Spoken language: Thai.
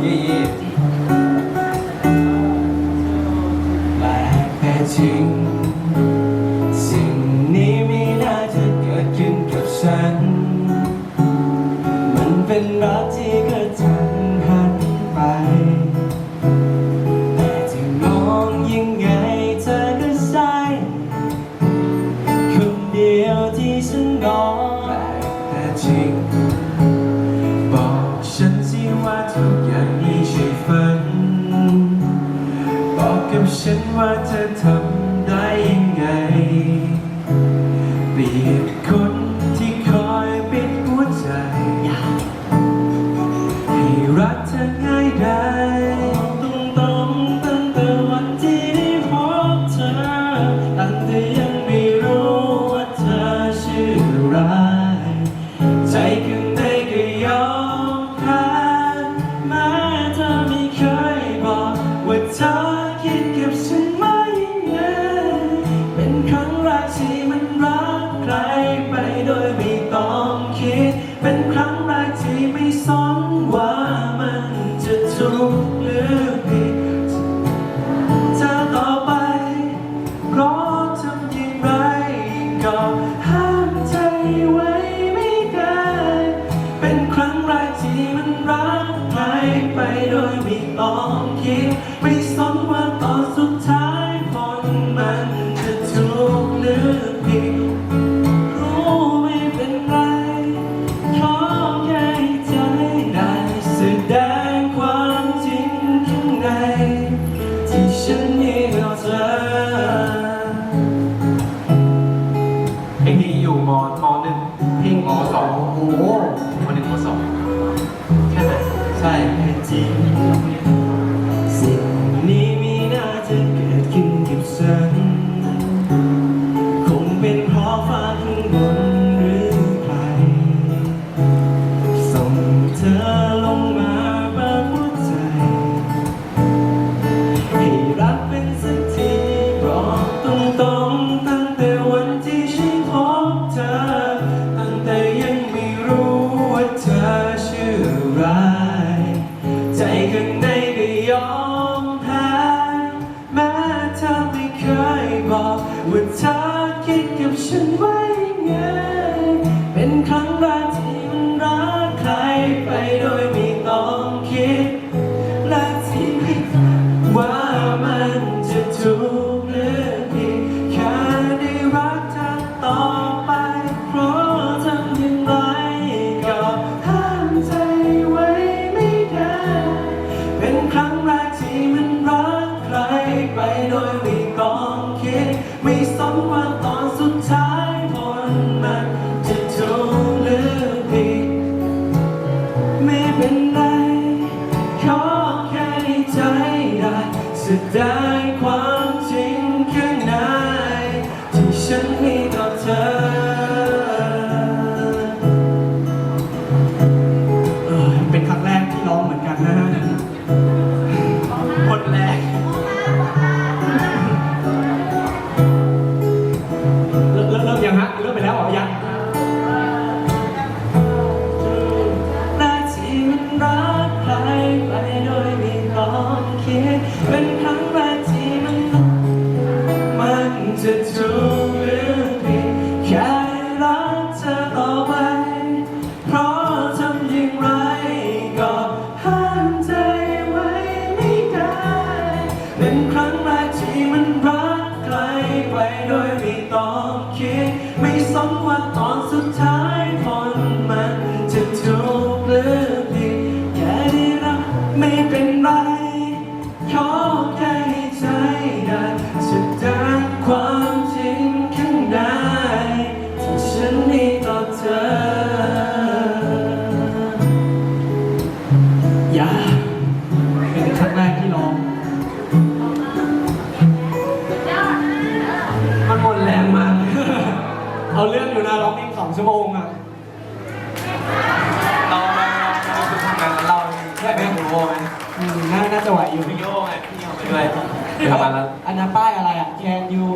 เย่เย่แปลกแต่จริง สิ่งนี้ไม่น่าจะเกิดขึ้นกับฉัน มันเป็นรักที่เกระทันหันไป แต่จะมองยังไงเธอก็ใช่คนเดียวที่ฉันรอ กกับฉันว่าเธอทำได้ยังไง โดยไม่ต้องคิด เป็นครั้งแรกที่ไม่สนว่ามันจะถูกหรือผิดเธอต่อไป เพราะทำอย่างไรก็ห้ามใจไว้ไม่ได้เป็นครั้งแรกที่มันรักใครไปโดยไม่ต้องคิด ไม่สนว่าตอนสุดท้ายผลมันจะถูกหรือ สองโอ้โหมหนึ่งมสองแค่ไหนใช่แค่จริงสิ่ง ว่าเธอคิดกับฉันไว้ไง เป็นครั้งแรกที่มันรักใครไปโดยไม่ต้องคิด และที่ไม่ว่ามันจะถูกหรือผิดแค่ได้รักเธอต่อไป เพราะทำอย่างไรก็ห้ามใจไว้ไม่ได้ เป็นครั้งแรกที่มันรักใครไปโดยไม่ เป็นครั้งแรกที่มันมันจะถูกหรือผิดแค่รักเธอต่อไป เพราะทำอย่างไรก็ห้ามใจไว้ไม่ได้ เป็นครั้งแรกที่มันรักใครไปโดยไม่ต้องคิด ไม่สนว่าตอนสุดท้ายผลมันจะถูกหรือผิดแค่ได้รักไม่เป็นไร องเพลงสองชั่วโมงอะเราเราเราคือทำงานเราแค่ไมคุณโบไหมอืมน่าน่าจะไหวอยู่พี่โยไงพี่โยไปด้วยทำงานแล้ว อันนั้นป้ายอะไรอะ Can you